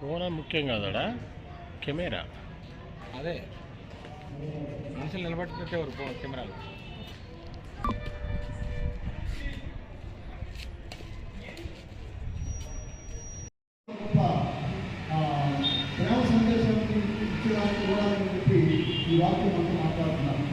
Phone ముఖ్యం కాదడా camera? అదే. మనుషులు నిలబెట్టి పెట్టేవారు ఫోన్ కెమెరాలు? ఇచ్చడానికి చెప్పి ఈ వాక్యం అంతా మాట్లాడుతున్నాను.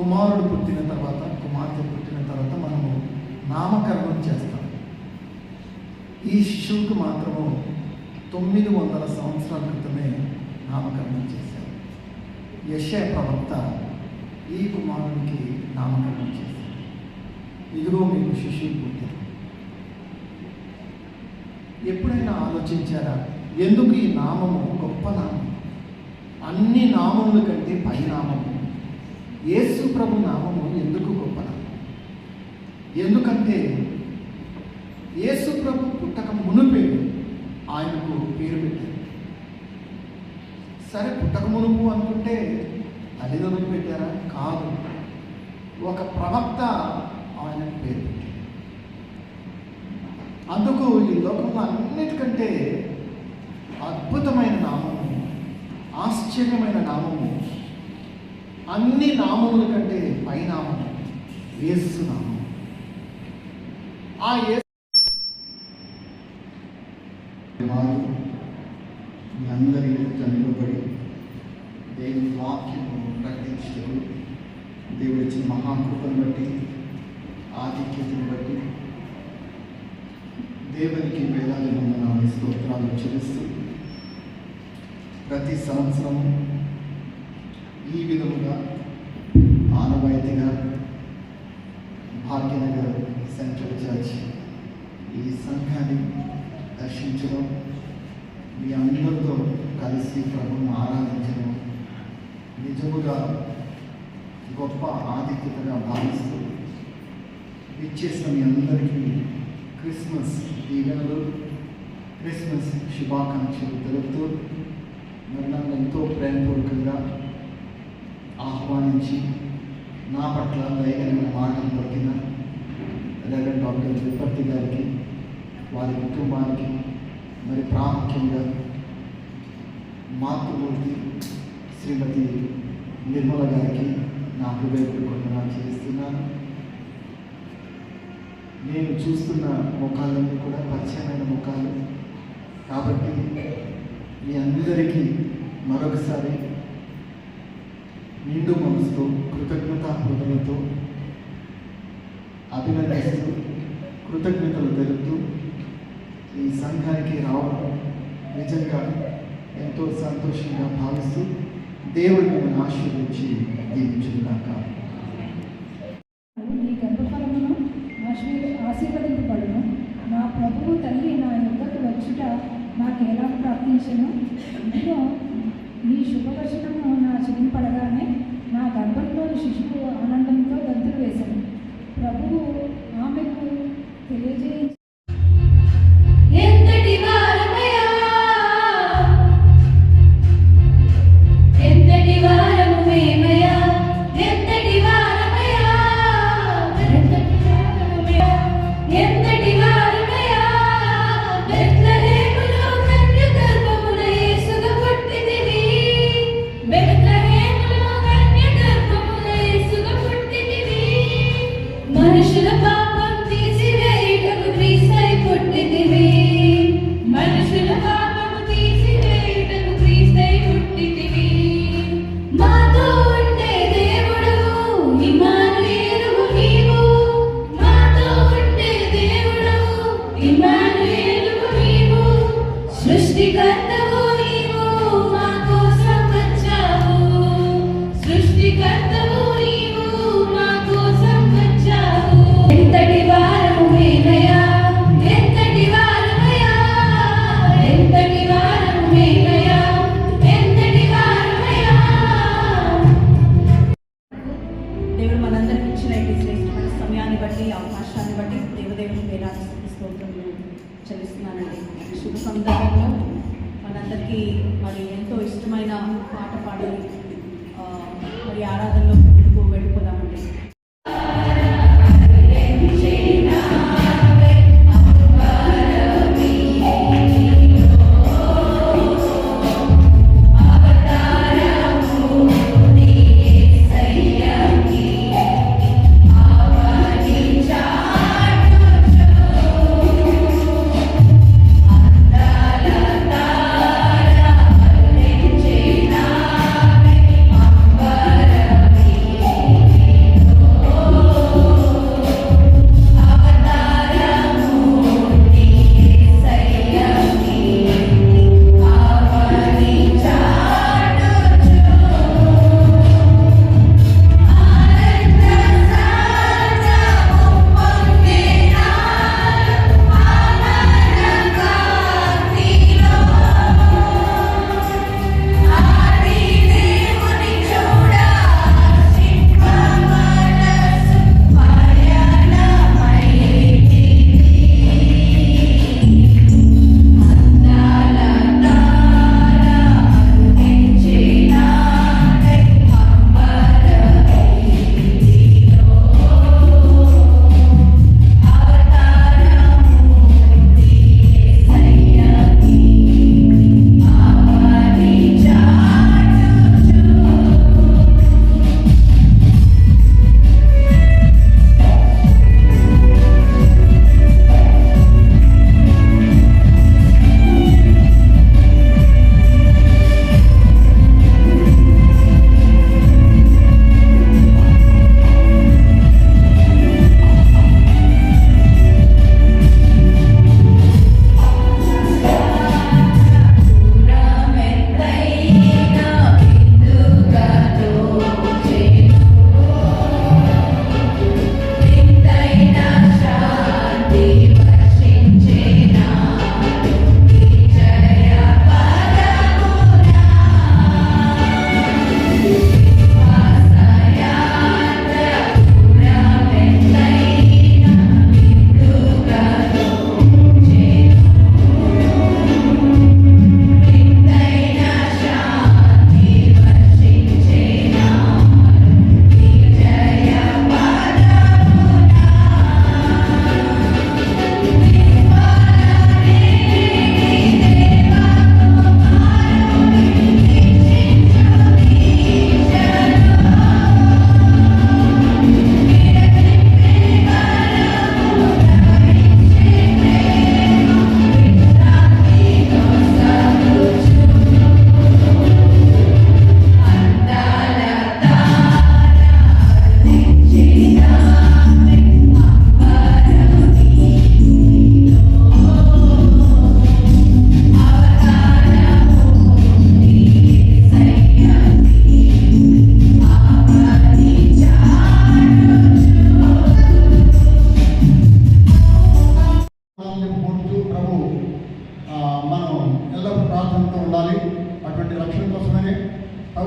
కుమారుడు పుట్టిన తర్వాత కుమార్తె పుట్టిన తర్వాత మనము నామకరణం చేస్తాం. ఈ శిశువుకు మాత్రము తొమ్మిది వందల సంవత్సరాల క్రితమే నామకరణం చేశారు యశ ప్రవక్త ఈ కుమారునికి నామకరణం చేశారు ఇదిగో మీకు శిశువు పుట్టారు ఎప్పుడైనా ఆలోచించారా? ఎందుకు ఈ నామము గొప్ప నామం? అన్ని నామముల కంటే పై నామము యేసు ప్రభు నామము ఎందుకు గొప్ప? ఎందుకంటే యేసు ప్రభు పుట్టక మునుపే ఆయనకు పేరు పెట్టారు. సరే పుట్టక మునుపు అనుకుంటే తల్లిదండ్రులు పెట్టారా? కాదు. ఒక ప్రవక్త ఆయనకు పేరు పెట్టారు అందుకు ఈ లోకంలో అన్నిటికంటే అద్భుతమైన నామము ఆశ్చర్యమైన నామము అన్ని నామముల కంటే పైన ఏసు నామం. ఆ వారు మీ అందరి ఎదుట నిలబడి దేవుని వాక్యము ప్రకటించడం దేవుడు ఇచ్చిన మహాకృపను బట్టి ఆధిక్యతను బట్టి దేవునికి వేదాలు వందనాలు స్తోత్రాలు చెల్లిస్తూ ప్రతి సంవత్సరం ఈ విధముగా ఆనవాయితీగా భాగ్యనగర్ సెంట్రల్ చర్చ్ ఈ సంఘాన్ని దర్శించడం మీ అందరితో కలిసి ప్రభువును ఆరాధించడం నిజముగా గొప్ప ఆధిక్యతగా భావిస్తూ ఇచ్చేసిన మీ అందరికీ క్రిస్మస్ దీవెనలు క్రిస్మస్ శుభాకాంక్షలు తెలుపుతూ మరి నన్ను ఎంతో ప్రేమపూర్వకంగా ఆహ్వానించి నా పట్ల దయగలిగిన మాటలు పలికిన రెవరెండ్ డాక్టర్ విపత్తి గారికి వారి కుటుంబానికి మరి ప్రాముఖ్యంగా మాతృమూర్తి శ్రీమతి నిర్మల గారికి నా హృదయపూర్వకంగా చేస్తున్నాను నేను చూస్తున్న ముఖాలన్నీ కూడా పరిచయమైన ముఖాలు. కాబట్టి మీ అందరికీ మరొకసారి నిండు మనసుతో కృతజ్ఞత హృదయంతో అభినందిస్తూ కృతజ్ఞతలు తెలుపుతూ ఈ సంఘానికి రావడం నిజంగా ఎంతో సంతోషంగా భావిస్తూ దేవుడు మిమ్మల్ని ఆశీర్వించి దీవించుగాక నీ గర్భఫలమును ఆశీర్వదింపబడును నా ప్రభువు తల్లి నా యొక్కకు వచ్చుట నాకు ఎలా ప్రార్థించను ఇదిగో నీ శుభవచనము నా చెవింపడగానే గర్భంలోని శిశువు ఆనందంతో గంతులు వేశాను. ప్రభువు పాట పాడి మరి ఆరాధనలో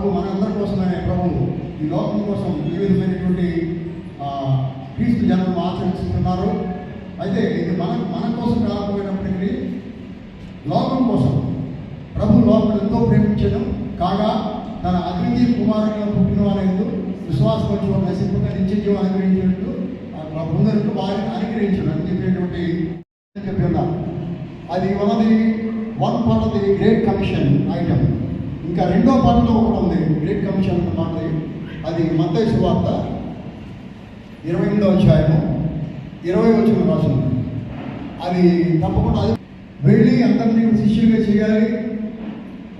ప్రభు మనందరి కోసమే ప్రభు. ఈ లోకం కోసం ఈ విధమైనటువంటి క్రీస్తు జన్మను ఆచరిస్తున్నారు. అయితే ఇది మన మన కోసం కాకపోయినప్పటికీ లోకం కోసం ప్రభు లోకం ఎంతో ప్రేమించడం కాగా తన అతిథి కుమారునిగా పుట్టిన వారి విశ్వాసం వచ్చి వారు నశింపక నిత్య జీవం అనుగ్రహించినట్టు ప్రభుందరికి వారిని అనుగ్రహించడం అని చెప్పేటువంటి చెప్పి ఉన్నారు అది ఉన్నది one part of the great commission item ఇంకా రెండో పాటలో ఒకటి ఉంది. గ్రేట్ కమిషన్ అన్నమాట అది మత్తయి వార్త ఇరవై ఎనిమిదో అధ్యాయము. ఇరవై వచ్చిన రాసింది అది తప్పకుండా అది వెళ్ళి అందరినీ శిష్యులుగా చేయాలి.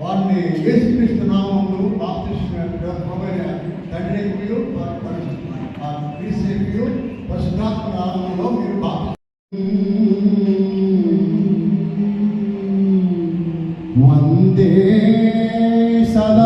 వారిని యేసుక్రీస్తు నామములు బాప్తిస్మైన తండ్రి మరియు క్రీస్తు పరిశుద్ధాత్మ నామములో మీరు బాప్తి వందే సదా